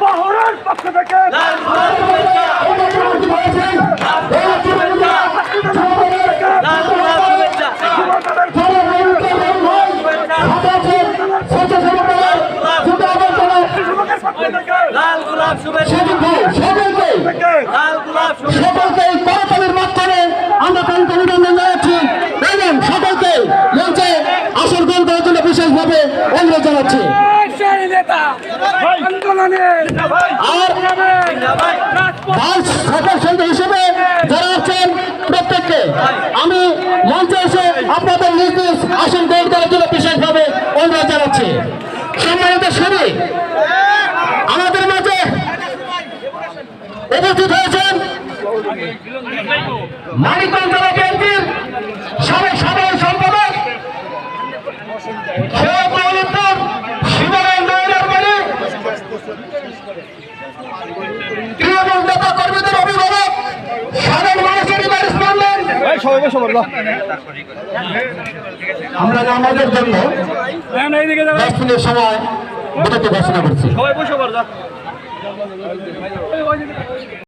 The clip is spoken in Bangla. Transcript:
বাহরার পক্ষ থেকে লাল গোলাপ শুভেচ্ছা। লাল গোলাপ শুভেচ্ছা। বিশেষভাবে অনুরোধ জানাচ্ছি। হিসেবে যারা আছেন প্রত্যেককে আমি মঞ্চে এসে আপনাদের নিজ নিজ আসন গ্রহণ করার জন্য বিশেষভাবে অনুরোধ জানাচ্ছি। সম্মানিত শুনি আমাদের মাঝে উপস্থিত হয়েছেন মানিকগঞ্জ আমরা আমাদের জন্য যাবে দশ মিনিট সময় বিরতি ঘোষণা করছি। সবাই বসে